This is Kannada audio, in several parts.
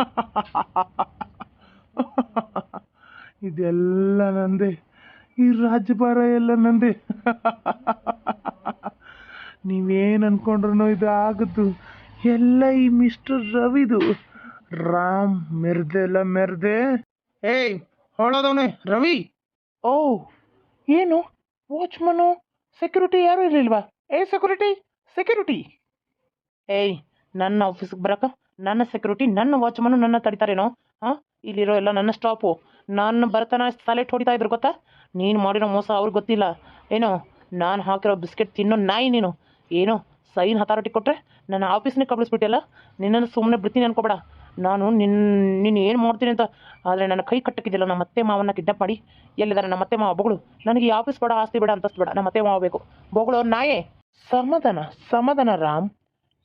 ಇದೆಲ್ಲ ನಂದೆ. ಈ ರಾಜ್ಯಭಾರ ಎಲ್ಲ ನಂದೆ. ನೀವೇನು ಅನ್ಕೊಂಡ್ರು ಇದು ಆಗದ್ದು ಎಲ್ಲ ಈ ಮಿಸ್ಟರ್ ರವಿದು. ರಾಮ್ ಮೆರ್ದೆ ಎಲ್ಲ ಮೆರ್ದೆ. ಏಯ್ ಹೊಳೋದವನೇ ರವಿ! ಓ ಏನು? ವಾಚ್ಮನು ಸೆಕ್ಯೂರಿಟಿ ಯಾರು ಇರಲಿಲ್ವಾ? ಏ ಸೆಕ್ಯೂರಿಟಿ ಸೆಕ್ಯೂರಿಟಿ! ಏಯ್ ನನ್ನ ಆಫೀಸ್ಗೆ ಬರಕ ನನ್ನ ಸೆಕ್ಯೂರಿಟಿ ನನ್ನ ವಾಚ್ಮನ್ನು ನನ್ನ ತಡಿತಾರೇನೋ? ಹಾಂ? ಇಲ್ಲಿರೋ ಎಲ್ಲ ನನ್ನ ಸ್ಟಾಪು ನಾನು ಬರ್ತಾನ ತಲೆಟ್ ಹೊಡಿತಾ ಇದ್ರು ಗೊತ್ತಾ? ನೀನು ಮಾಡಿರೋ ಮೋಸ ಅವ್ರಿಗೆ ಗೊತ್ತಿಲ್ಲ. ಏನೋ? ನಾನು ಹಾಕಿರೋ ಬಿಸ್ಕೆಟ್ ತಿನ್ನೋ ನಾಯಿ ನೀನು. ಏನೋ? ಸೈನ್ ಹತಾರಟಿ ಕೊಟ್ಟರೆ ನನ್ನ ಆಫೀಸ್ನೇ ಕಬಳಿಸ್ಬಿಟ್ಟಿಲ್ಲ ನಿನ್ನನ್ನು ಸುಮ್ಮನೆ ಬಿಡ್ತೀನಿ ಅನ್ಕೋಬೇಡ. ನಾನು ನಿನ್ನ ನೀನು ಏನು ಮಾಡ್ತೀನಿ ಅಂತ? ಆದರೆ ನನ್ನ ಕೈ ಕಟ್ಟಕ್ಕಿದ್ದಿಲ್ಲ. ನಮ್ಮ ಅತ್ತೆ ಮಾವನ್ನ ಕಿಡ್ನಾಪ್ ಮಾಡಿ ಎಲ್ಲಿದ್ದಾರೆ? ನಮ್ಮ ಅತ್ತೆ ಮಾವ ಬೊಗಳು. ನನಗೆ ಈ ಆಫೀಸ್ ಬೇಡ, ಆಸ್ತಿ ಬೇಡ ಅಂತಸ್ತು ಬೇಡ. ನಮ್ಮ ಅತ್ತೆ ಮಾವ ಬೇಕು. ಬೊಗಳು ನಾಯೇ. ಸಮಾಧಾನ ಸಮಾಧಾನ ರಾಮ್.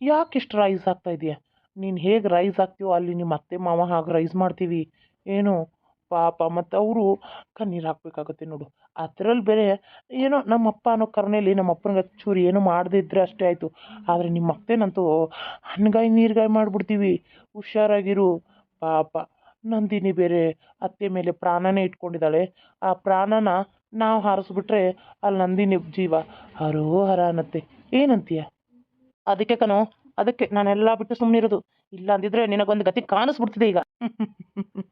ಯಾಕೆ ಇಷ್ಟು ರೈಸ್ ಆಗ್ತಾ ಇದೆಯಾ? ನೀನು ಹೇಗೆ ರೈಸ್ ಹಾಕ್ತೀವೋ ಅಲ್ಲಿ ನಿಮ್ಮ ಅತ್ತೆ, ಮಾವ ಹಾಗೆ ರೈಸ್ ಮಾಡ್ತೀವಿ. ಏನು? ಪಾಪ, ಮತ್ತು ಅವರು ಕಣ್ಣೀರು ಹಾಕಬೇಕಾಗುತ್ತೆ ನೋಡು. ಅದರಲ್ಲಿ ಬೇರೆ ಏನೋ ನಮ್ಮಪ್ಪ ಅನ್ನೋ ಕರ್ನೇಲಿ ನಮ್ಮ ಅಪ್ಪನಿಗೆ ಚೂರು ಏನೋ ಮಾಡದೇ ಇದ್ದರೆ ಅಷ್ಟೇ ಆಯಿತು. ಆದರೆ ನಿಮ್ಮ ಅತ್ತೆನಂತೂ ಹಣ್ಣುಗಾಯಿ ನೀರುಗಾಯಿ ಮಾಡಿಬಿಡ್ತೀವಿ. ಹುಷಾರಾಗಿರು. ಪಾಪ, ನಂದಿನಿ ಬೇರೆ ಅತ್ತೆ ಮೇಲೆ ಪ್ರಾಣನೇ ಇಟ್ಕೊಂಡಿದ್ದಾಳೆ. ಆ ಪ್ರಾಣನ ನಾವು ಹಾರಿಸ್ಬಿಟ್ರೆ ಅಲ್ಲಿ ನಂದಿನಿ ಜೀವ. ಹರೋ ಹರ ಅನ್ನತ್ತೆ. ಏನಂತೀಯ? ಅದಕ್ಕೆ ಕಣೋ ಅದಕ್ಕೆ ನಾನೆಲ್ಲ ಬಿಟ್ಟು ಸುಮ್ಮನೆ ಇರೋದು ಇಲ್ಲ ಅಂದಿದ್ರೆ ನಿನಗೊಂದು ಗತಿ ಕಾಣಿಸ್ಬಿಡ್ತಿದೆ ಈಗ.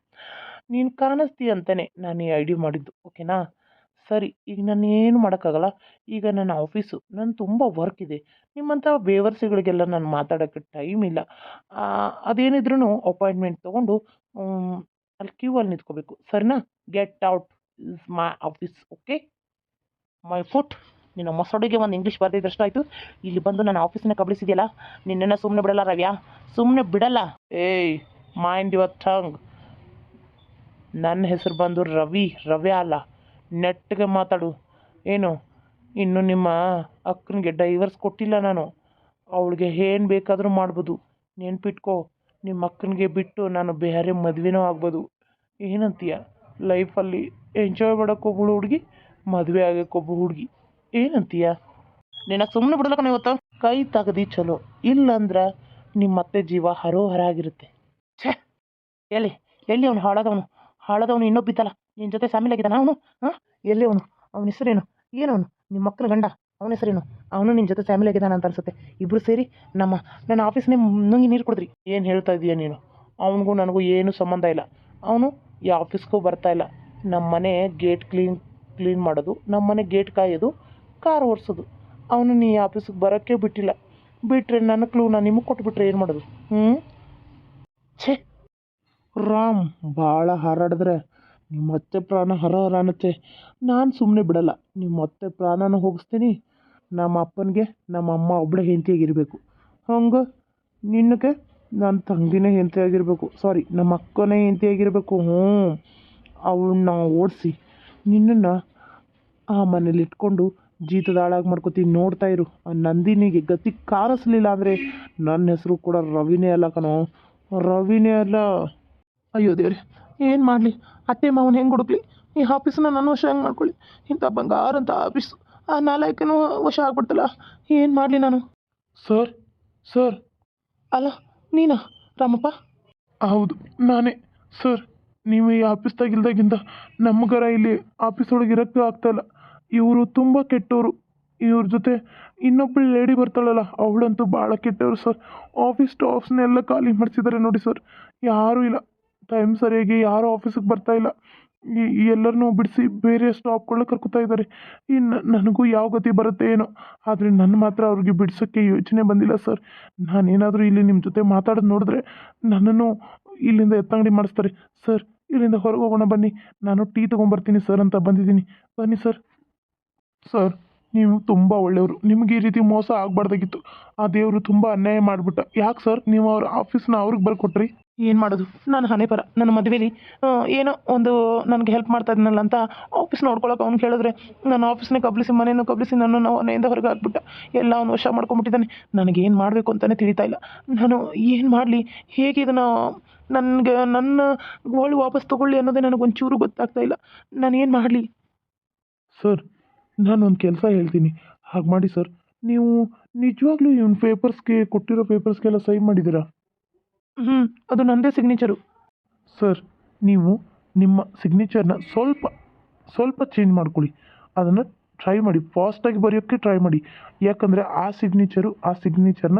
ನೀನು ಕಾಣಿಸ್ತೀಯ ಅಂತಾನೆ ನಾನು ಈ ಐಡಿ ಮಾಡಿದ್ದು ಓಕೆನಾ ಸರಿ ಈಗ ನಾನು ಏನು ಮಾಡೋಕ್ಕಾಗಲ್ಲ? ಈಗ ನನ್ನ ಆಫೀಸು ನನ್ನ ತುಂಬ ವರ್ಕ್ ಇದೆ. ನಿಮ್ಮಂಥ ಬೇವರ್ಸಿಗಳಿಗೆಲ್ಲ ನಾನು ಮಾತಾಡೋಕ್ಕೆ ಟೈಮ್ ಇಲ್ಲ. ಅದೇನಿದ್ರೂ ಅಪಾಯಿಂಟ್ಮೆಂಟ್ ತೊಗೊಂಡು ಅಲ್ಲಿ ಕ್ಯೂ ಅಲ್ಲಿ ನಿಂತ್ಕೋಬೇಕು. ಸರಿನಾ? Get out is my office okay my foot ನಿನ್ನ ಮೊಸಡಿಗೆ ಒಂದು ಇಂಗ್ಲೀಷ್ ಬರ್ದಿದ್ದಷ್ಟು ಆಯಿತು. ಇಲ್ಲಿ ಬಂದು ನಾನು ಆಫೀಸನ್ನ ಕಬಳಿಸಿದೆಯಲ್ಲ? ನಿನ್ನನ್ನು ಸುಮ್ಮನೆ ಬಿಡಲ್ಲ ರವ್ಯಾ. ಸುಮ್ಮನೆ ಬಿಡಲ್ಲ. ಏಯ್ ಮೈಂಡ್ ಯುವರ್ ಟಂಗ್ ನನ್ನ ಹೆಸರು ಬಂದು ರವಿ, ರವ್ಯ ಅಲ್ಲ. ನೆಟ್ಟಗೆ ಮಾತಾಡು. ಏನು? ಇನ್ನು ನಿಮ್ಮ ಅಕ್ಕನಿಗೆ ಡೈವರ್ಸ್ ಕೊಟ್ಟಿಲ್ಲ ನಾನು. ಅವಳಿಗೆ ಏನು ಬೇಕಾದರೂ ಮಾಡ್ಬೋದು. ನೆನ್ಪಿಟ್ಕೋ. ನಿಮ್ಮ ಅಕ್ಕನಿಗೆ ಬಿಟ್ಟು ನಾನು ಬೇರೆ ಮದುವೆನೂ ಆಗ್ಬೋದು. ಏನಂತೀಯ? ಲೈಫಲ್ಲಿ ಎಂಜಾಯ್ ಮಾಡೋಕ್ಕೊಬ್ಬಳು ಹುಡುಗಿ. ಮದುವೆ ಆಗೋಕ್ಕೊಬ್ಬ ಹುಡುಗಿ. ಏನಂತೀಯ? ನಿನ್ನ ಸುಮ್ಮನೆ ಬಿಡಲಕ್ಕ ಇವತ್ತು? ಕೈ ತಗದಿ ಚಲೋ. ಇಲ್ಲಂದ್ರೆ ನಿಮ್ಮ ಮತ್ತೆ ಜೀವ ಹರೋಹರ ಆಗಿರುತ್ತೆ ಛೇ! ಎಲ್ಲಿ? ಎಲ್ಲಿ ಅವನು? ಹಾಳಾದವನು? ಹಾಳಾದವನು ಇನ್ನೊಬ್ಬಿದ್ದಲ್ಲ. ನಿನ್ನ ಜೊತೆ ಫ್ಯಾಮಿಲಿ ಆಗಿದ್ದಾನ ಅವನು? ಹಾಂ? ಎಲ್ಲಿ ಅವನು? ಅವನ ಹೆಸರೇನು? ಏನವನು ನಿಮ್ಮ ಮಕ್ಕಳ ಗಂಡ? ಅವನ ಹೆಸರೇನು? ಅವನು ನಿನ್ನ ಜೊತೆ ಫ್ಯಾಮಿಲಿ ಆಗಿದ್ದಾನ ಅಂತ ಅನ್ಸುತ್ತೆ. ಇಬ್ಬರು ಸೇರಿ ನಮ್ಮ, ನನ್ನ ಆಫೀಸ್ನೇ ನುಂಗಿ ನೀರು ಕೊಡಿದ್ರಿ. ಏನು ಹೇಳ್ತಾ ಇದೀಯ ನೀನು? ಅವನಿಗೂ ನನಗೂ ಏನೂ ಸಂಬಂಧ ಇಲ್ಲ. ಅವನು ಈ ಆಫೀಸ್ಗೂ ಬರ್ತಾ ಇಲ್ಲ. ನಮ್ಮ ಮನೆ ಗೇಟ್ ಕ್ಲೀನ್ ಕ್ಲೀನ್ ಮಾಡೋದು ನಮ್ಮ ಮನೆ ಗೇಟ್ ಕಾಯೋದು ಕಾರ್ ಓಡಿಸೋದು. ಅವನು ನೀ ಆಫೀಸಿಗೆ ಬರೋಕ್ಕೆ ಬಿಟ್ಟಿಲ್ಲ. ಬಿಟ್ಟರೆ ನನ್ನ ಕ್ಲೂ ನಾನು ನಿಮಗೆ ಕೊಟ್ಬಿಟ್ರೆ ಏನು ಮಾಡೋದು? ಹ್ಞೂ ಛೇ! ರಾಮ್ ಭಾಳ ಹಾರಾಡಿದ್ರೆ ನಿಮ್ಮ ಅತ್ತೆ ಪ್ರಾಣ ಹರ ಹರ ಅನ್ನತ್ತೆ. ನಾನು ಸುಮ್ಮನೆ ಬಿಡಲ್ಲ. ನಿಮ್ಮ ಅತ್ತೆ ಪ್ರಾಣನ ಹೋಗಿಸ್ತೀನಿ. ನಮ್ಮ ಅಪ್ಪನಿಗೆ ನಮ್ಮ ಅಮ್ಮ ಒಬ್ಬಳೇ ಹೆಂಡತಿಯಾಗಿರಬೇಕು. ಹಂಗೆ? ನಿನ್ನಗೆ ನನ್ನ ತಂಗಿನೇ ಹೆಂಡತಿಯಾಗಿರಬೇಕು. ಸಾರಿ ನಮ್ಮ ಅಕ್ಕನೇ ಹೆಂಡತಿಯಾಗಿರಬೇಕು. ಹ್ಞೂ. ಅವಳನ್ನ ಓಡಿಸಿ ನಿನ್ನನ್ನು ಆ ಮನೇಲಿ ಇಟ್ಕೊಂಡು ಜೀತದ ಹಾಳಾಗಿ ಮಾಡ್ಕೋತೀನಿ ನೋಡ್ತಾ ಇರು. ಆ ನಂದಿನಿಗೆ ಗತಿ ಕಾಣಿಸ್ಲಿಲ್ಲ ಅಂದರೆ ನನ್ನ ಹೆಸರು ಕೂಡ ರವಿನೇ ಅಲ್ಲ ಕಣೋ. ರವಿನೇ ಅಲ್ಲ. ಅಯ್ಯೋ ದೇವ್ರಿ ಏನು ಮಾಡಲಿ? ಅತ್ತೆ ಮಾವನ ಹೆಂಗೆ ಹುಡುಕ್ಲಿ? ಈ ಆಫೀಸನ್ನ ನಾನು ವಶ ಹೆಂಗೆ ಮಾಡ್ಕೊಳ್ಳಿ? ಇಂಥ ಬಂಗಾರ ಅಂತ ಆಫೀಸ್ ಆ ನಾಲ್ಕನೂ ವಶ ಆಗ್ಬಿಡ್ತಲ್ಲ ಏನು ಮಾಡಲಿ ನಾನು? Sir sir. ಅಲ್ಲ ನೀನಾ? ರಾಮಪ್ಪ? ಹೌದು ನಾನೇ. ಸರ್ ನೀವು ಈ ಆಫೀಸ್ದಾಗ ನಮ್ಮ ನಮಗರ ಇಲ್ಲಿ ಆಫೀಸ್ ಒಳಗೆ ಇರೋಕ್ಕೂ ಆಗ್ತಾಯಿಲ್ಲ ಇವರು ತುಂಬ ಕೆಟ್ಟವರು. ಇವ್ರ ಜೊತೆ ಇನ್ನೊಬ್ಬಳು ಲೇಡಿ ಬರ್ತಾಳಲ್ಲ, ಅವಳಂತೂ ಭಾಳ ಕೆಟ್ಟವರು ಸರ್ ಆಫೀಸ್ ಸ್ಟಾಫ್ಸ್ನೆಲ್ಲ ಖಾಲಿ ಮಾಡಿಸಿದ್ದಾರೆ ನೋಡಿ ಸರ್ ಯಾರೂ ಇಲ್ಲ. ಟೈಮ್ ಸರಿಯಾಗಿ ಯಾರೂ ಆಫೀಸಿಗೆ ಬರ್ತಾ ಇಲ್ಲ. ಈ ಎಲ್ಲರನ್ನೂ ಬಿಡಿಸಿ ಬೇರೆ ಸ್ಟಾಪ್ಗಳನ್ನ ಕರ್ಕೊತಾ ಇದ್ದಾರೆ ಇನ್ನು ನನಗೂ ಯಾವ ಗತಿ ಬರುತ್ತೆ ಏನೋ. ಆದರೆ ನನ್ನ ಮಾತ್ರ ಅವ್ರಿಗೆ ಬಿಡಿಸೋಕ್ಕೆ ಯೋಚನೆ ಬಂದಿಲ್ಲ ಸರ್ ನಾನೇನಾದರೂ ಇಲ್ಲಿ ನಿಮ್ಮ ಜೊತೆ ಮಾತಾಡೋದು ನೋಡಿದ್ರೆ ನನ್ನನ್ನು ಇಲ್ಲಿಂದ ಎತ್ತಂಗಡಿ ಮಾಡಿಸ್ತಾರೆ. ಸರ್ ಇಲ್ಲಿಂದ ಹೊರಗೆ ಹೋಗೋಣ ಬನ್ನಿ. ನಾನು ಟೀ ತೊಗೊಂಬರ್ತೀನಿ ಸರ್ ಅಂತ ಬಂದಿದ್ದೀನಿ. ಬನ್ನಿ ಸರ್ ಸರ್ ನೀವು ತುಂಬ ಒಳ್ಳೆಯವರು. ನಿಮಗೆ ಈ ರೀತಿ ಮೋಸ ಆಗಬಾರ್ದಾಗಿತ್ತು. ಆ ದೇವರು ತುಂಬ ಅನ್ಯಾಯ ಮಾಡಿಬಿಟ್ಟ. ಯಾಕೆ ಸರ್? ನೀವು ಅವ್ರ ಆಫೀಸ್ನ ಅವ್ರಿಗೆ ಬರ್ಕೊಟ್ರಿ ಏನು ಮಾಡೋದು? ನಾನು ಹಣೆ ಪರ. ನನ್ನ ಮದುವೆಲಿ ಏನೋ ಒಂದು ನನಗೆ ಹೆಲ್ಪ್ ಮಾಡ್ತಾ ಇದ್ನಲ್ಲ ಅಂತ ಆಫೀಸ್ ನೋಡ್ಕೊಳಕ್ಕೆ ಅವ್ನು ಹೇಳಿದ್ರೆ ನಾನು ಆಫೀಸ್ನೇ ಕಬ್ಲಿಸಿ ಮನೆಯನ್ನು ಕಬ್ಲಿಸಿ ನಾನು ಮನೆಯಿಂದ ಹೊರಗೆ ಹಾಕ್ಬಿಟ್ಟ. ಎಲ್ಲ ಅವನು ವಶ ಮಾಡ್ಕೊಂಬಿಟ್ಟಿದ್ದಾನೆ ನನಗೇನು ಮಾಡಬೇಕು ಅಂತಲೇ ತಿಳಿತಾ ಇಲ್ಲ. ನಾನು ಏನು ಮಾಡಲಿ? ಹೇಗೆ ಇದನ್ನು ನನಗೆ ನನ್ನ ಗೋಳು ವಾಪಸ್ ತೊಗೊಳ್ಳಿ ಅನ್ನೋದೇ ನನಗೊಂಚೂರು ಗೊತ್ತಾಗ್ತಾ ಇಲ್ಲ. ನಾನು ಏನು ಮಾಡಲಿ? ಸರ್ ನಾನೊಂದು ಕೆಲಸ ಹೇಳ್ತೀನಿ. ಹಾಗೆ ಮಾಡಿ ಸರ್. ನೀವು ನಿಜವಾಗ್ಲೂ ಇವನ್ ಪೇಪರ್ಸ್ಗೆ ಕೊಟ್ಟಿರೋ ಪೇಪರ್ಸ್ಗೆಲ್ಲ ಸೈನ್ ಮಾಡಿದ್ದೀರಾ? ಹ್ಞೂ ಅದು ನನ್ನದೇ ಸಿಗ್ನೇಚರು. ಸರ್ ನೀವು ನಿಮ್ಮ ಸಿಗ್ನೇಚರ್ನ ಸ್ವಲ್ಪ ಸ್ವಲ್ಪ ಚೇಂಜ್ ಮಾಡ್ಕೊಳ್ಳಿ. ಅದನ್ನು ಟ್ರೈ ಮಾಡಿ. ಫಾಸ್ಟಾಗಿ ಬರೆಯೋಕ್ಕೆ ಟ್ರೈ ಮಾಡಿ. ಯಾಕಂದರೆ ಆ ಸಿಗ್ನೇಚರು ಆ ಸಿಗ್ನೇಚರ್ನ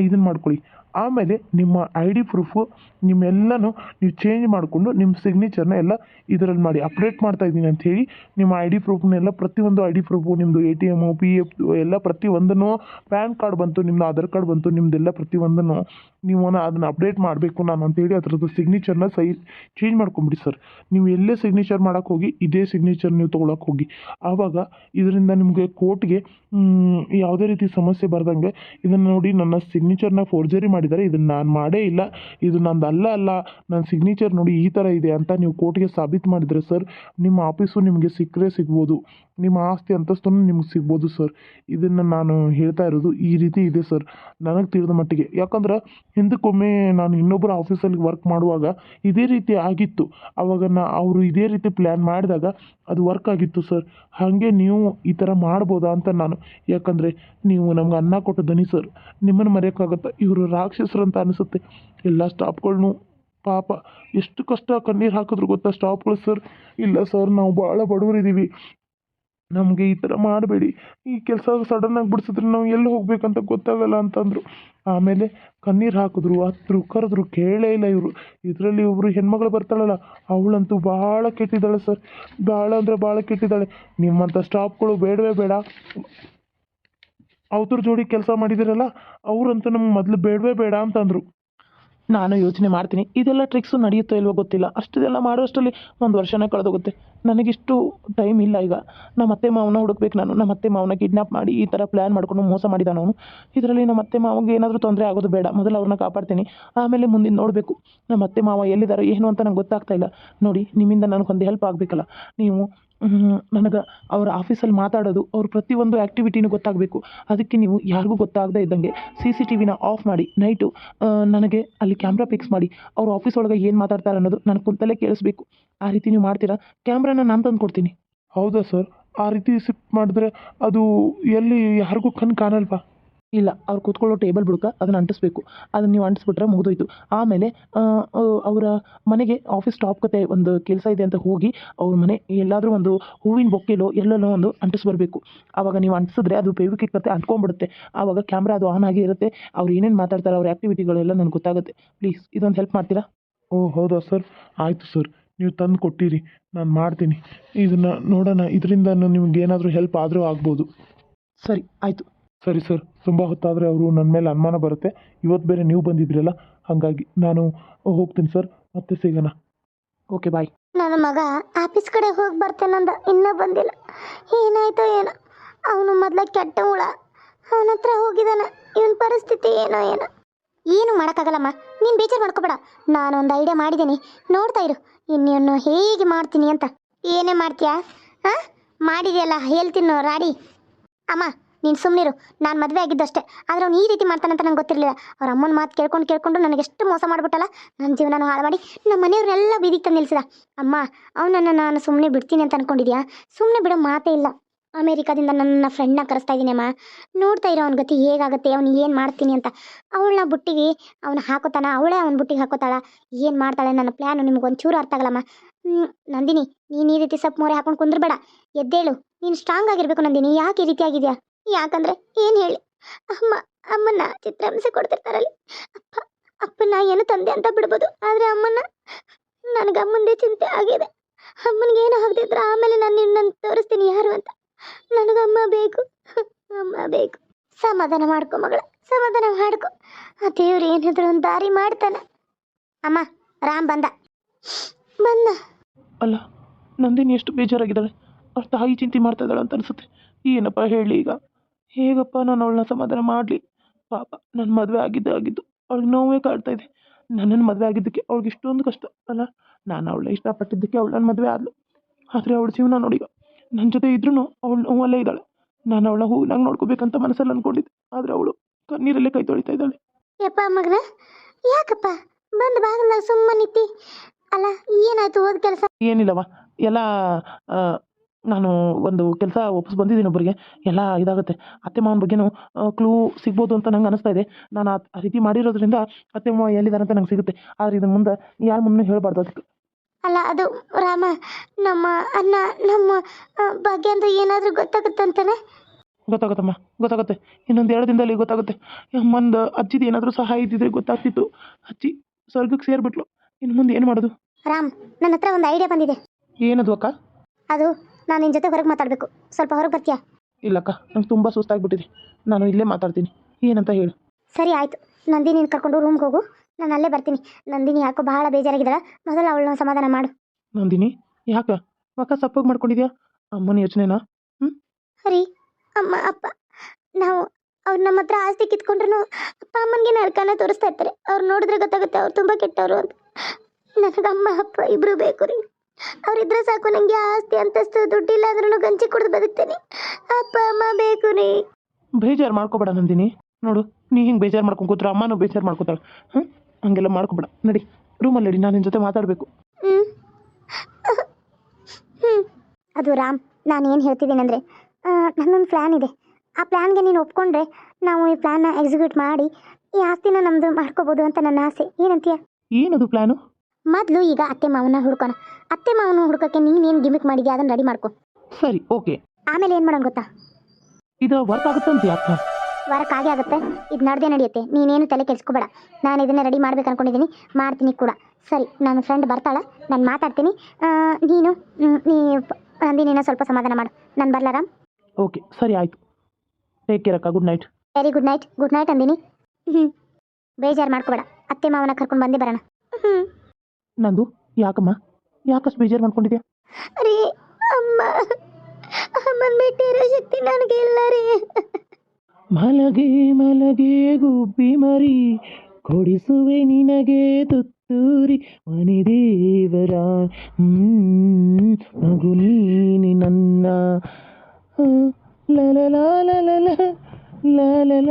ಇದನ್ನು ಮಾಡ್ಕೊಳ್ಳಿ. ಆಮೇಲೆ ನಿಮ್ಮ ಐ ಡಿ ಪ್ರೂಫು ನಿಮ್ಮೆಲ್ಲನೂ ನೀವು ಚೇಂಜ್ ಮಾಡಿಕೊಂಡು ನಿಮ್ಮ ಸಿಗ್ನೇಚರ್ನ ಎಲ್ಲ ಇದರಲ್ಲಿ ಮಾಡಿ ಅಪ್ಡೇಟ್ ಮಾಡ್ತಾ ಇದ್ದೀನಿ ಅಂತ ಹೇಳಿ, ನಿಮ್ಮ ಐ ಡಿ ಪ್ರೂಫ್ನೆಲ್ಲ ಪ್ರತಿಯೊಂದು ಐ ಡಿ ಪ್ರೂಫು ನಿಮ್ಮದು A T M P F ಎಲ್ಲ ಪ್ರತಿಯೊಂದನ್ನು ಪ್ಯಾನ್ ಕಾರ್ಡ್ ಬಂತು ನಿಮ್ಮದು ಆಧಾರ್ ಕಾರ್ಡ್ ಬಂತು ನಿಮ್ಮದೆಲ್ಲ ಪ್ರತಿಯೊಂದನ್ನು ನೀವು ಅದನ್ನು ಅಪ್ಡೇಟ್ ಮಾಡಬೇಕು ನಾನು ಅಂತೇಳಿ ಅದರದ್ದು ಸಿಗ್ನೇಚರ್ನ ಸೈ ಚೇಂಜ್ ಮಾಡ್ಕೊಂಬಿಡಿ ಸರ್ ನೀವು ಎಲ್ಲೇ ಸಿಗ್ನೇಚರ್ ಮಾಡೋಕ್ಕೆ ಹೋಗಿ, ಇದೇ ಸಿಗ್ನೇಚರ್ ನೀವು ತೊಗೊಳಕ್ಕೆ ಹೋಗಿ. ಆವಾಗ ಇದರಿಂದ ನಿಮಗೆ ಕೋರ್ಟ್ಗೆ ಯಾವುದೇ ರೀತಿ ಸಮಸ್ಯೆ ಬರ್ದಂಗೆ ಇದನ್ನು ನೋಡಿ ನನ್ನ ಸಿಗ್ನೇಚರ್ನ ಫೋರ್ಜರಿ ಮಾಡಿದ್ದಾರೆ. ಇದನ್ನು ನಾನು ಮಾಡೇ ಇಲ್ಲ. ಇದು ನಂದು ಅಲ್ಲ ಅಲ್ಲ ನನ್ನ ಸಿಗ್ನೇಚರ್ ನೋಡಿ ಈ ಥರ ಇದೆ ಅಂತ ನೀವು ಕೋರ್ಟ್ಗೆ ಸಾಬೀತು ಮಾಡಿದರೆ ಸರ್ ನಿಮ್ಮ ಆಫೀಸು ನಿಮಗೆ ಸಿಕ್ಕರೆ ಸಿಗ್ಬೋದು. ನಿಮ್ಮ ಆಸ್ತಿ ಅಂತಸ್ತನ್ನು ನಿಮ್ಗೆ ಸಿಗ್ಬೋದು ಸರ್ ಇದನ್ನು ನಾನು ಹೇಳ್ತಾ ಇರೋದು ಈ ರೀತಿ ಇದೆ ಸರ್ ನನಗೆ ತಿಳಿದ ಮಟ್ಟಿಗೆ. ಯಾಕಂದ್ರೆ ಹಿಂದಕ್ಕೊಮ್ಮೆ ನಾನು ಇನ್ನೊಬ್ಬರ ಆಫೀಸಲ್ಲಿ ವರ್ಕ್ ಮಾಡುವಾಗ ಇದೇ ರೀತಿ ಆಗಿತ್ತು. ಆವಾಗ ನಾ ಅವರು ಇದೇ ರೀತಿ ಪ್ಲ್ಯಾನ್ ಮಾಡಿದಾಗ ಅದು ವರ್ಕ್ ಆಗಿತ್ತು ಸರ್ ಹಾಗೆ ನೀವು ಈ ಥರ ಮಾಡ್ಬೋದಾ ಅಂತ ನಾನು. ಯಾಕಂದರೆ ನೀವು ನಮ್ಗೆ ಅನ್ನ ಕೊಟ್ಟ ದನಿ ಸರ್ ನಿಮ್ಮನ್ನು ಮರೆಯೋಕ್ಕಾಗತ್ತಾ? ಇವರು ರಾಕ್ಷಸರು ಅಂತ ಅನಿಸುತ್ತೆ. ಎಲ್ಲ ಸ್ಟಾಫ್ಗಳ್ನು ಪಾಪ. ಎಷ್ಟು ಕಷ್ಟ ಕಣ್ಣೀರು ಹಾಕಿದ್ರು ಗೊತ್ತಾ ಸ್ಟಾಪ್ಗಳು ಸರ್ ಇಲ್ಲ ಸರ್ ನಾವು ಭಾಳ ಬಡವರಿದ್ದೀವಿ. ನಮಗೆ ಈ ಥರ ಮಾಡಬೇಡಿ. ಈ ಕೆಲಸ ಸಡನ್ನಾಗಿ ಬಿಡಿಸಿದ್ರೆ ನಾವು ಎಲ್ಲಿ ಹೋಗಬೇಕಂತ ಗೊತ್ತಾಗಲ್ಲ ಅಂತಂದರು. ಆಮೇಲೆ ಕಣ್ಣೀರು ಹಾಕಿದ್ರು, ಹತ್ರು, ಕರೆದ್ರು, ಕೇಳೇ ಇಲ್ಲ ಇವರು. ಇದರಲ್ಲಿ ಒಬ್ಬರು ಹೆಣ್ಮಗಳು ಬರ್ತಾಳಲ್ಲ, ಅವಳಂತೂ ಭಾಳ ಕೆಟ್ಟಿದ್ದಾಳೆ ಸರ್ ಭಾಳ ಅಂದರೆ ಭಾಳ ಕೆಟ್ಟಿದ್ದಾಳೆ. ನಿಮ್ಮಂಥ ಸ್ಟಾಫ್ಗಳು ಬೇಡವೇ ಬೇಡ. ಅವ್ರ ಜೋಡಿ ಕೆಲಸ ಮಾಡಿದಿರಲ್ಲ, ಅವರಂತೂ ನಮ್ಗೆ ಮೊದಲು ಬೇಡವೇ ಬೇಡ ಅಂತಂದರು. ನಾನು ಯೋಚನೆ ಮಾಡ್ತೀನಿ. ಇದೆಲ್ಲ ಟ್ರಿಕ್ಸು ನಡೆಯುತ್ತೋ ಇಲ್ವೋ ಗೊತ್ತಿಲ್ಲ. ಅಷ್ಟೆಲ್ಲ ಮಾಡೋಷ್ಟರಲ್ಲಿ ಒಂದು ವರ್ಷನೇ ಕಳೆದೋಗುತ್ತೆ. ನನಗಿಷ್ಟು ಟೈಮ್ ಇಲ್ಲ ಈಗ. ನಮ್ಮ ಅತ್ತೆ ಮಾವನ ಹುಡುಕ್ಬೇಕು ನಾನು. ನಮ್ಮ ಅತ್ತೆ ಮಾವನ ಕಿಡ್ನಾಪ್ ಮಾಡಿ ಈ ಥರ ಪ್ಲ್ಯಾನ್ ಮಾಡ್ಕೊಂಡು ಮೋಸ ಮಾಡಿದ ಅವನು. ಇದರಲ್ಲಿ ನಮ್ಮ ಅತ್ತೆ ಮಾವಗೆ ಏನಾದರೂ ತೊಂದರೆ ಆಗೋದು ಬೇಡ. ಮೊದಲು ಅವ್ರನ್ನ ಕಾಪಾಡ್ತೀನಿ. ಆಮೇಲೆ ಮುಂದಿನ ನೋಡಬೇಕು. ನಮ್ಮ ಅತ್ತೆ ಮಾವ ಎಲ್ಲಿದ್ದಾರೆ, ಏನು ಅಂತ ನಂಗೆ ಗೊತ್ತಾಗ್ತಾ ಇಲ್ಲ. ನೋಡಿ, ನಿಮ್ಮಿಂದ ನನಗೊಂದು ಹೆಲ್ಪ್ ಆಗಬೇಕಲ್ಲ. ನೀವು ನನಗೆ ಅವ್ರ ಆಫೀಸಲ್ಲಿ ಮಾತಾಡೋದು, ಅವ್ರ ಪ್ರತಿಯೊಂದು ಆ್ಯಕ್ಟಿವಿಟಿನೂ ಗೊತ್ತಾಗಬೇಕು. ಅದಕ್ಕೆ ನೀವು ಯಾರಿಗೂ ಗೊತ್ತಾಗದೇ ಇದ್ದಂಗೆ ಸಿ ಸಿ ಟಿ ವಿನ ಆಫ್ ಮಾಡಿ ನೈಟು ನನಗೆ ಅಲ್ಲಿ ಕ್ಯಾಮ್ರಾ ಫಿಕ್ಸ್ ಮಾಡಿ, ಅವ್ರ ಆಫೀಸ್ ಒಳಗೆ ಏನು ಮಾತಾಡ್ತಾರೆ ಅನ್ನೋದು ನನಗೆ ಕುಂತಲ್ಲೇ ಕೇಳಿಸ್ಬೇಕು. ಆ ರೀತಿ ನೀವು ಮಾಡ್ತೀರಾ? ಕ್ಯಾಮ್ರಾನ ನಾನು ತಂದು ಕೊಡ್ತೀನಿ. ಹೌದಾ ಸರ್? ಆ ರೀತಿ ಶಿಫ್ಟ್ ಮಾಡಿದ್ರೆ ಅದು ಎಲ್ಲಿ ಯಾರಿಗೂ ಕಣ್ಣು ಕಾಣಲ್ವಾ? ಇಲ್ಲ ಅವ್ರು ಕೂತ್ಕೊಳ್ಳೋ ಟೇಬಲ್ ಬುಡಕ ಅದನ್ನು ಅಂಟಿಸ್ಬೇಕು. ಅದನ್ನು ನೀವು ಅಂಟಿಸ್ಬಿಟ್ರೆ ಮುಗಿದೋಯ್ತು. ಆಮೇಲೆ ಅವರ ಮನೆಗೆ ಆಫೀಸ್ ಟಾಪ್ ಕತೆ ಒಂದು ಕೆಲಸ ಇದೆ ಅಂತ ಹೋಗಿ ಅವ್ರ ಮನೆ ಎಲ್ಲಾದರೂ ಒಂದು ಹೂವಿನ ಬೊಕ್ಕೆಲೋ ಎಲ್ಲೆಲ್ಲೋ ಒಂದು ಅಂಟಿಸ್ಬರ್ಬೇಕು ಆವಾಗ ನೀವು ಅಂಟಿಸಿದ್ರೆ ಅದು ಪೇವಿಕೆ ಕತೆ ಅಂಟ್ಕೊಂಡ್ಬಿಡುತ್ತೆ. ಆವಾಗ ಕ್ಯಾಮ್ರಾ ಅದು ಆನ್ ಆಗಿ ಇರುತ್ತೆ. ಅವ್ರು ಏನೇನು ಮಾತಾಡ್ತಾರೆ ಅವ್ರ ಆ್ಯಕ್ಟಿವಿಟಿಗಳೆಲ್ಲ ನನಗೆ ಗೊತ್ತಾಗುತ್ತೆ. ಪ್ಲೀಸ್ ಇದೊಂದು ಹೆಲ್ಪ್ ಮಾಡ್ತೀರಾ? ಓ ಹೌದಾ ಸರ್? ಆಯಿತು ಸರ್. ನೀವು ತಂದು ಕೊಟ್ಟಿರಿ. ನಾನು ಮಾಡ್ತೀನಿ. ಇದನ್ನು ನೋಡೋಣ. ಇದರಿಂದ ನಿಮ್ಗೆ ಏನಾದರೂ ಹೆಲ್ಪ್ ಆದರೂ ಆಗ್ಬೋದು. ಸರಿ ಆಯಿತು. ಸರಿ ಸರ್ ತುಂಬ ಹೊತ್ತಾದರೆ ಅವರು ನನ್ನ ಮೇಲೆ ಅನುಮಾನ ಬರುತ್ತೆ. ಇವತ್ತು ಬೇರೆ ನೀವು ಬಂದಿದ್ರಲ್ಲ ಹಾಗಾಗಿ ನಾನು ಹೋಗ್ತೀನಿ ಸರ್ ಮತ್ತೆ ಸಿಗೋಣ. ಓಕೆ ಬಾಯ್ ನನ್ನ ಮಗ ಆಫೀಸ್ ಕಡೆ ಹೋಗಿ ಬರ್ತೇನೆ ಅಂದ ಇನ್ನೂ ಬಂದಿಲ್ಲ. ಏನಾಯ್ತೋ ಏನೋ ಅವನು ಮೊದಲ ಕೆಟ್ಟ ಹುಳ. ಅವನ ಹತ್ರ ಹೋಗಿದಾನ ಇವನ ಪರಿಸ್ಥಿತಿ ಏನೋ ಏನೋ. ಏನು ಮಾಡೋಕ್ಕಾಗಲ್ಲಮ್ಮ ನೀನು ಬೇಜಾರು ಮಾಡ್ಕೋಬೇಡ. ನಾನು ಒಂದು ಐಡಿಯಾ ಮಾಡಿದ್ದೀನಿ. ನೋಡ್ತಾ ಇರು ಇನ್ನೇನು ಹೇಗೆ ಮಾಡ್ತೀನಿ ಅಂತ. ಏನೇ ಮಾಡ್ತೀಯಾ? ಹಾಂ ಮಾಡಿದೆಯಲ್ಲ ಹೇಳ್ತೀನಿ ರಾಡಿ ಅಮ್ಮ ನೀನು ಸುಮ್ಮನಿರು ನಾನು ಮದುವೆ ಆಗಿದ್ದಷ್ಟೇ. ಆದರೆ ಅವ್ನು ಈ ರೀತಿ ಮಾಡ್ತಾನಂತ ನಂಗೆ ಗೊತ್ತಿರಲಿಲ್ಲ. ಅವ್ರ ಅಮ್ಮನ ಮಾತು ಕೇಳ್ಕೊಂಡು ಕೇಳ್ಕೊಂಡು ನನಗೆ ಎಷ್ಟು ಮೋಸ ಮಾಡಿಬಿಟ್ಟಲ್ಲ ನನ್ನ ಜೀವನನೂ ಹಾಳು ಮಾಡಿ ನಮ್ಮ ಮನೆಯವ್ರನ್ನೆಲ್ಲ ಬೀದಿಗೆ ತಂದು ನಿಲ್ಲಿಸಿದ ಅಮ್ಮ ಅವನನ್ನು ನಾನು ಸುಮ್ಮನೆ ಬಿಡ್ತೀನಿ ಅಂತ ಅಂದ್ಕೊಂಡಿದ್ಯಾ ಸುಮ್ಮನೆ ಬಿಡೋ ಮಾತೇ ಇಲ್ಲ. ಅಮೇರಿಕಾದಿಂದ ನನ್ನ ಫ್ರೆಂಡ್ನ ಕರೆಸ್ತಾ ಇದ್ದೀನಿ ಅಮ್ಮ. ನೋಡ್ತಾ ಇರೋ ಅವ್ನ ಗತಿ ಹೇಗಾಗುತ್ತೆ, ಅವ್ನು ಏನು ಮಾಡ್ತೀನಿ ಅಂತ. ಅವಳನ್ನ ಬುಟ್ಟಿಗೆ ಅವನು ಹಾಕೋತಾನ, ಅವಳೇ ಅವ್ನ ಬುಟ್ಟಿಗೆ ಹಾಕೋತಾಳ. ಏನು ಮಾಡ್ತಾಳೆ ನನ್ನ ಪ್ಲ್ಯಾನು ನಿಮ್ಗೆ ಒಂಚೂರು ಅರ್ಥ ಆಗಲ್ಲಮ್ಮ ನಂದಿನಿ, ನೀನು ಈ ರೀತಿ ಸಪ್ ಮೋರೆ ಹಾಕೊಂಡು ಕುಂದ್ರಬೇಡ. ಎದ್ದೇಳು, ನೀನು ಸ್ಟ್ರಾಂಗ್ ಆಗಿರಬೇಕು ನಂದಿನಿ. ಯಾಕೆ ಈ ರೀತಿ ಆಗಿದ್ಯಾ? ಯಾಕಂದ್ರೆ ಏನು ಹೇಳಿ? ಅಮ್ಮ ಅಮ್ಮನ ಚಿತ್ರಹಿಂಸೆ ಕೊಡ್ತಿರ್ತಾರಲ್ಲಿ. ಅಪ್ಪ ಅಪ್ಪನ ಏನು ತಂದೆ ಅಂತ ಬಿಡ್ಬೋದು, ಆದರೆ ಅಮ್ಮನ ನನಗೆ ಅಮ್ಮಂದೇ ಚಿಂತೆ ಆಗಿದೆ. ಅಮ್ಮನಿಗೆ ಏನು ಆಗದಿದ್ರೆ ಆಮೇಲೆ ನಾನು ನಿನ್ನನ್ನು ತೋರಿಸ್ತೀನಿ ಯಾರು ಅಂತ. ನನಗೆ ಅಮ್ಮ ಬೇಕು ಅಮ್ಮ ಬೇಕು. ಸಮಾಧಾನ ಮಾಡ್ಕೊ ಮಗಳ, ಸಮಾಧಾನ ಮಾಡ್ಕೊ. ಆ ದೇವ್ರು ಏನಿದ್ರು ಒಂದು ದಾರಿ ಮಾಡ್ತಾನೆ. ಅಮ್ಮ, ರಾಮ್ ಬಂದ. ಬಂದ. ಅಲ್ಲ, ನಂದಿನಿ ಎಷ್ಟು ಬೇಜಾರಾಗಿದ್ದಾಳೆ. ಅವ್ರ ತಾಯಿ ಚಿಂತೆ ಮಾಡ್ತಾ ಇದ್ದಾಳೆ ಅಂತ ಅನ್ಸುತ್ತೆ. ಏನಪ್ಪ ಹೇಳಿ ಈಗ? ಹೇಗಪ್ಪ ನಾನು ಅವಳನ್ನ ಸಮಾಧಾನ ಮಾಡಲಿ? ಪಾಪ ನನ್ನ ಮದುವೆ ಆಗಿದ್ದು ಆಗಿದ್ದು ಅವಳಿಗೆ ನೋವೇ ಕಾಡ್ತಾ ಇದೆ. ನನ್ನನ್ನು ಮದುವೆ ಆಗಿದ್ದಕ್ಕೆ ಅವ್ಳಿಗೆ ಇಷ್ಟೊಂದು ಕಷ್ಟ ಅಲ್ಲ? ನಾನು ಅವಳನ್ನ ಇಷ್ಟಪಟ್ಟಿದ್ದಕ್ಕೆ ಅವಳು ನನ್ನ ಮದುವೆ ಆದಳು ಆದರೆ ಅವಳು ಜೀವನ ನೋಡಿಗ ನನ್ನ ಜೊತೆ ಇದ್ರೂ ಅವಳು ನೋವಲ್ಲೇ ಇದ್ದಾಳೆ. ನಾನು ಅವಳ ಹೂವಿನಾಗ ನೋಡ್ಕೋಬೇಕಂತ ಮನಸ್ಸಲ್ಲಿ ಅಂದ್ಕೊಂಡಿದ್ದೆ ಆದರೆ ಅವಳು ಕಣ್ಣೀರಲ್ಲೇ ಕೈ ತೊಳಿತಾ ಇದ್ದಾಳೆ. ಯಪ್ಪ ಮಗನ ಯಾಕಪ್ಪ? ಬಂದು ಬಾಗಿಲ ಸುಮ್ಮನೆ ನಿತ್ತಿ ಅಲ್ಲ ಏನಾಯ್ತು ಹೋದ ಕೆಲಸ? ಏನಿಲ್ಲವ ಎಲ್ಲ ನಾನು ಒಂದು ಕೆಲಸ ವಾಪಸ್ ಬಂದಿದ್ದೀನಿ ಒಬ್ಬರಿಗೆ ಎಲ್ಲ ಇದಾಗುತ್ತೆ. ಅತ್ತೆ ಮಾವನ ಬಗ್ಗೆನೂ ಕ್ಲೂ ಸಿಗ್ಬೋದು ಅಂತ ನಂಗೆ ಅನಿಸ್ತಾ ಇದೆ. ನಾನು ಆ ಆ ರೀತಿ ಮಾಡಿರೋದ್ರಿಂದ ಅತ್ತೆ ಮಾವ ಎಲ್ಲಿದ್ದಾರೆ ಅಂತ ನಂಗೆ ಸಿಗುತ್ತೆ. ಆದರೆ ಇದ್ರ ಮುಂದೆ ಯಾರ ಮುಂದೆ ಹೇಳಬಾರ್ದು ಅದಕ್ಕೆ. ಅಲ್ಲ ಅದು ರಾಮ ನಮ್ಮ ಅಣ್ಣ ನಮ್ಮ ಬಗ್ಗೆ ಅಂದ್ರೆ ಏನಾದರೂ ಗೊತ್ತಾಗುತ್ತಂತಾನೆ ಗೊತ್ತಾಗುತ್ತಮ್ಮ ಗೊತ್ತಾಗುತ್ತೆ. ಇನ್ನೊಂದು ಎರಡು ದಿನದಲ್ಲಿ ಗೊತ್ತಾಗುತ್ತೆ. ಅಮ್ಮಂದು ಅಜ್ಜಿದು ಏನಾದರೂ ಸಹಾಯ ಇದ್ದಿದ್ರೆ ಗೊತ್ತಾಗ್ತಿತ್ತು. ಅಜ್ಜಿ ಸ್ವರ್ಗಕ್ಕೆ ಸೇರಿಬಿಟ್ಲು. ಇನ್ನು ಮುಂದೆ ಏನು ಮಾಡೋದು? ರಾಮ್ ನನ್ನ ಹತ್ರ ಒಂದು ಐಡಿಯಾ ಬಂದಿದೆ. ಏನದು ಅಕ್ಕ? ಅದು ನಾನು ನಿನ್ನ ಜೊತೆ ಹೊರಗೆ ಮಾತಾಡಬೇಕು. ಸ್ವಲ್ಪ ಹೊರಗೆ ಬರ್ತೀಯಾ? ಇಲ್ಲಕ್ಕ ನಂಗೆ ತುಂಬ ಸುಸ್ತಾಗ್ಬಿಟ್ಟಿದೆ. ನಾನು ಇಲ್ಲೇ ಮಾತಾಡ್ತೀನಿ. ಏನಂತ ಹೇಳು. ಸರಿ ಆಯಿತು. ನಂದಿನಿ ಕರ್ಕೊಂಡು ರೂಮ್ಗೆ ಹೋಗು. ನಾನು ಅಲ್ಲೇ ಬರ್ತೀನಿ. ನಂದಿನಿ ಯಾಕೋ ಬಹಳ ಬೇಜಾರಾಗಿದ್ದಾಳ. ಮೊದಲು ಅವಳನ್ನ ಸಮಾಧಾನ ಮಾಡು. ನಂದಿನಿ ಯಾಕ? ಅಕ್ಕ ಸಪ್ಪಗೆ ಮಾಡ್ಕೊಂಡಿದ್ಯಾ? ಅಮ್ಮನ ಯೋಚನೆನಾ? ಸರಿ ಅಮ್ಮ ಅಪ್ಪ ನಾವು ಅವ್ರು ನಮ್ಮ ಹತ್ರ ಆಸ್ತಿ ಕಿತ್ಕೊಂಡ್ರು ಅಪ್ಪ ಅಮ್ಮನಿಗೆ ನರಕನ ತೋರಿಸ್ತಾ ಇರ್ತಾರೆ. ಅವ್ರು ನೋಡಿದ್ರೆ ಗೊತ್ತಾಗುತ್ತೆ ಅವ್ರು ತುಂಬ ಕೆಟ್ಟವರು ಅಂತ. ನನಗೆ ಅಮ್ಮ ಅಪ್ಪ ಇಬ್ಬರು ಬೇಕು ರೀ. ಅವ್ರಿದ್ರೆ ಸಾಕು ನನಗೆ ಆಸ್ತಿ ಅಂತಸ್ತು ದುಡ್ಡಿಲ್ಲ ಅಂದ್ರೂ ಗಂಜಿ ಕುಡಿದು ಬದುಕ್ತೇನೆ. ಅಪ್ಪ ಅಮ್ಮ ಬೇಕು ನೀ. ಬೇಜಾರು ಮಾಡ್ಕೋಬೇಡ ನಂದಿನಿ. ನೋಡು ನೀ ಹಿಂಗೆ ಬೇಜಾರು ಮಾಡ್ಕೊಂಡು ಕೂತ್ರು ಅಮ್ಮನೂ ಬೇಜಾರು ಮಾಡ್ಕೋತಾಳೆ. ಹಾಂ ಹಂಗೆಲ್ಲ ಮಾಡ್ಕೋಬೇಡ. ನಡಿ ರೂಮಲ್ಲಿ ನಡಿ ನಾನು ನಿನ್ನ ಜೊತೆ ಮಾತಾಡಬೇಕು. ಅದು ರಾಮ್ ನಾನು ಏನು ಹೇಳ್ತಿದ್ದೀನಿ ಅಂದರೆ ನನ್ನೊಂದು ಪ್ಲ್ಯಾನ್ ಇದೆ. ಆ ಪ್ಲ್ಯಾನ್ಗೆ ನೀನು ಒಪ್ಕೊಂಡ್ರೆ ನಾವು ಈ ಪ್ಲ್ಯಾನ್ನ ಎಕ್ಸಿಕ್ಯೂಟ್ ಮಾಡಿ ಈ ಆಸ್ತಿನ ನಮ್ಮದು ಮಾಡ್ಕೋಬೋದು ಅಂತ ನನ್ನ ಆಸೆ. ಏನಂತೀಯ? ಏನದು ಪ್ಲ್ಯಾನು ಮೊದಲು ಈಗ ಅತ್ತೆ ಮಾವನ ಹುಡ್ಕೋಣ. ಅತ್ತೆ ಮಾವನ ಹುಡ್ಕೋಕ್ಕೆ ನೀನೇನು ಗಿಮಿಕ್ ಮಾಡಿದ್ಯಾ? ಅದನ್ನ ರೆಡಿ ಮಾಡ್ಕೊ. ಸರಿ ಓಕೆ ಆಮೇಲೆ ಏನು ಮಾಡೋಣ ಗೊತ್ತಾ? ಇದು ವರ್ಕ್ ಆಗುತ್ತೆ ಅಂತ ವರ್ಕ್ ಆಗೇ ಆಗುತ್ತೆ. ಇದು ನಡೆದೇ ನಡೆಯುತ್ತೆ. ನೀನೇನು ತಲೆ ಕೆಡಿಸ್ಕೋಬೇಡ. ನಾನು ಇದನ್ನ ರೆಡಿ ಮಾಡ್ಬೇಕು ಅನ್ಕೊಂಡಿದ್ದೀನಿ ಮಾಡ್ತೀನಿ ಕೂಡ. ಸರಿ ನನ್ನ ಫ್ರೆಂಡ್ ಬರ್ತಾಳ. ನಾನು ಮಾತಾಡ್ತೀನಿ. ಆ, ನೀನು ಮ್, ನೀ ನಂದಿನಿನ ಸ್ವಲ್ಪ ಸಮಾಧಾನ ಮಾಡು. ನಾನು ಬರ್ಲಾರ ಓಕೆ ಸರಿ ಆಯಿತು. ಟೇಕ್ ಕೇರ್ ಅಕ್ಕ good night very good night good night ಅಂದಿನಿ ಹ್ಞೂ ಬೇಜಾರು ಮಾಡ್ಕೋಬೇಡ. ಅತ್ತೆ ಮಾವನ ಕರ್ಕೊಂಡು ಬಂದೇ ಬರೋಣ. ಹ್ಞೂ ನಂದು? ಯಾಕಮ್ಮ? ಯಾಕಷ್ಟು ಬೇಜಾರು ಮಾಡ್ಕೊಂಡಿದ್ಯಾ? ರೀ ಅಮ್ಮ. ಅಮ್ಮನ ಭೇಟಿ ಇರೋ ಶಕ್ತಿ ನನಗೆ ಇಲ್ಲ ರೀ. ಮಲಗೆ ಮಲಗೆ ಗುಬ್ಬಿ ಮರಿ ಕೊಡಿಸುವೆ ನಿನಗೆ ತುತ್ತೂರಿ ಮನೆ ದೇವರ ಮಗು ನೀನಿ ನನ್ನ. ಲಲಲ ಲಲ ಲಲ